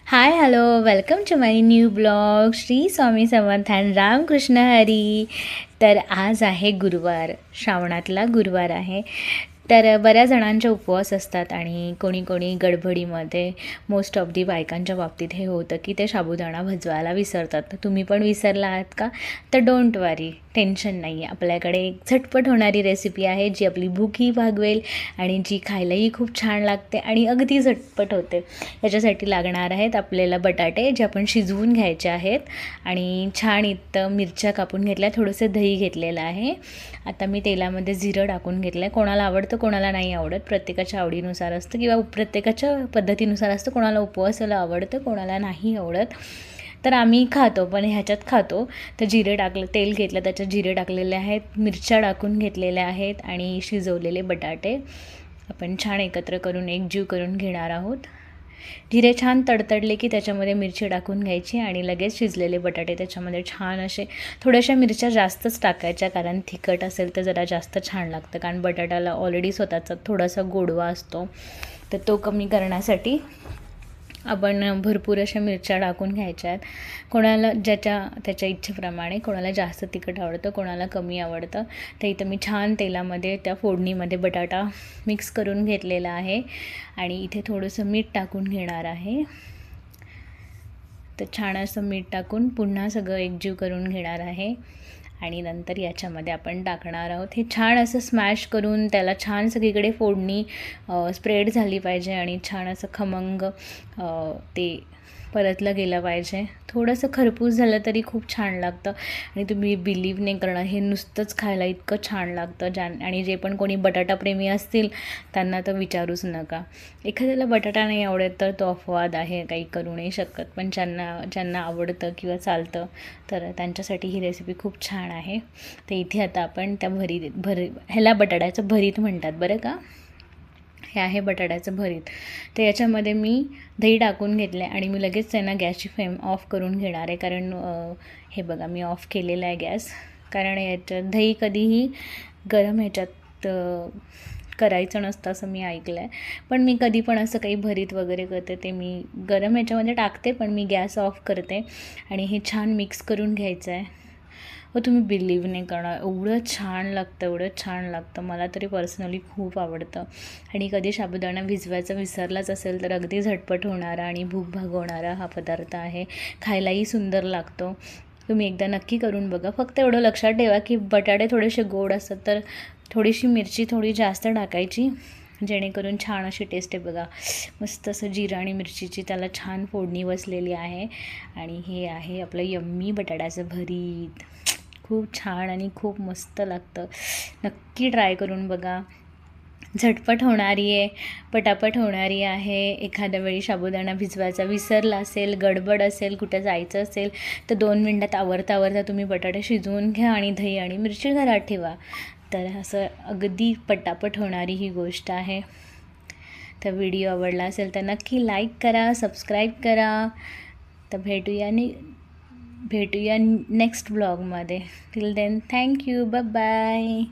Hi hello welcome to my new blog Shri Swami Samarth and Ramkrishna Hari तर आज आहे गुरुवार. श्रावणातला गुरुवार आहे. तर बऱ्याच जणांचे उपवास असतात आणि कोणी कोणी गडबडीमध्ये मोस्ट ऑफ दी बायकांच्या बाबतीत हे होतं की ते साबुदाणा भजवायला विसरतात. तुम्ही पण विसरला आहात का? तर डोंट वरी टेन्शन नाही आहे आपल्याकडे एक झटपट होणारी रेसिपी आहे जी आपली भूकही भागवेल आणि जी खायलाही खूप छान लागते आणि अगदी झटपट होते. याच्यासाठी लागणार आहेत आपल्याला बटाटे जे आपण शिजवून घ्यायचे आहेत. आणि छान इथं मिरच्या कापून घेतल्या थोडंसं दही घेतलेलं आहे. आता मी तेलामध्ये जिरं टाकून घेतलं आहे कोणाला आवडतं कोणाला नाही आवडत. प्रत्येकाच्या आवडीनुसार असतं किंवा प्रत्येकाच्या पद्धतीनुसार असतं. कोणाला उपवासाला आवडतं कोणाला नाही आवडत. तर आम्ही खातो पण ह्याच्यात खातो. तर जिरे टाकलं तेल घेतलं त्याच्यात जिरे टाकलेले आहेत मिरच्या टाकून घेतलेल्या आहेत आणि शिजवलेले बटाटे. आपण छान एकत्र करून एकजीव करून घेणार आहोत. जिरे छान तडतडले की त्याच्यामध्ये मिरची टाकून घ्यायची आणि लगेच शिजलेले बटाटे त्याच्यामध्ये छान असे थोड्याशा मिरच्या जास्तच टाकायच्या कारण तिखट असेल तर जरा जास्त छान लागतं. कारण बटाट्याला ऑलरेडी स्वतःचा थोडासा गोडवा असतो. तर तो कमी करण्यासाठी आपण भरपूर अशा मिरच्या टाकून घ्यायच्या आहेत. कोणाला ज्याच्या त्याच्या इच्छेप्रमाणे कोणाला जास्त तिखट आवडतं कोणाला कमी आवडतं. तर इथं मी छान तेलामध्ये त्या फोडणीमध्ये बटाटा मिक्स करून घेतलेला आहे. आणि इथे थोडंसं मीठ टाकून घेणार आहे. तर छान असं मीठ टाकून पुन्हा सगळं एकजीव करून घेणार आहे. आणि नंतर याच्यामध्ये आपण टाकणार आहोत. हे छान असं स्मॅश करून त्याला छान सगळीकडे फोडणी स्प्रेड झाली पाहिजे आणि छान असं खमंग ते परतलं गेलं पाहिजे. थोडंसं खरपूस झालं तरी खूप छान लागतं. आणि तुम्ही बिलीव नाही करणार. हे नुसतंच खायला इतकं छान लागतं. ज्या आणि जे पण कोणी बटाटाप्रेमी असतील त्यांना तर विचारूच नका. एखाद्याला बटाटा नाही आवडत तर तो अपवाद आहे. काही करू नाही शकत. पण ज्यांना ज्यांना आवडतं किंवा चालतं तर त्यांच्यासाठी ही रेसिपी खूप छान आहे. तर इथे आता आपण त्या भरीत भरी ह्याला बटाट्याचं भरीत म्हणतात. बरं का? हे आहे बटाट्याचं भरीत. तर याच्यामध्ये मी दही टाकून घेतलं आहे आणि मी लगेच त्यांना गॅसची फ्लेम ऑफ करून घेणार आहे. कारण हे बघा मी ऑफ केलेलं आहे गॅस. कारण याच्यात दही कधीही गरम ह्याच्यात करायचं नसतं असं मी ऐकलं आहे पण मी कधी पण असं काही भरीत वगैरे करते ते मी गरम ह्याच्यामध्ये टाकते पण मी गॅस ऑफ करते. आणि हे छान मिक्स करून घ्यायचं आहे व तुम्ही बिलीव नाही करणार. एवढं छान लागतं एवढं छान लागतं. मला तरी पर्सनली खूप आवडतं. आणि कधी साबुदाणा भिजवायचा विसरलाच असेल तर अगदी झटपट होणारा आणि भूक भागवणारा हा पदार्थ आहे. खायलाही सुंदर लागतो. तुम्ही एकदा नक्की करून बघा. फक्त एवढं लक्षात ठेवा की बटाटे थोडेसे गोड असतात तर थोडीशी मिरची थोडी जास्त टाकायची जेणेकरून छान अशी टेस्ट आहे बघा. मस्त असं जिरा आणि मिरचीची त्याला छान फोडणी बसलेली आहे. आणि हे आहे आपलं यम्मी बटाट्याचं भरीत. खूप छान आणि खूप मस्त लागतं. नक्की ट्राय करून बघा. झटपट होणारी आहे पटापट होणारी आहे. एखाद्या वेळी साबुदाणा भिजवायचा विसरला असेल गडबड असेल कुठं जायचं असेल तर दोन मिनटात आवरता आवरता तुम्ही बटाटे शिजवून घ्या आणि दही आणि मिरची घरात ठेवा. तर असं अगदी पटापट होणारी ही गोष्ट आहे. तर व्हिडिओ आवडला असेल तर नक्की लाईक करा सबस्क्राईब करा. तर भेटूया आणि भेटूया नेक्स्ट ब्लॉगमध्ये till then thank you bye bye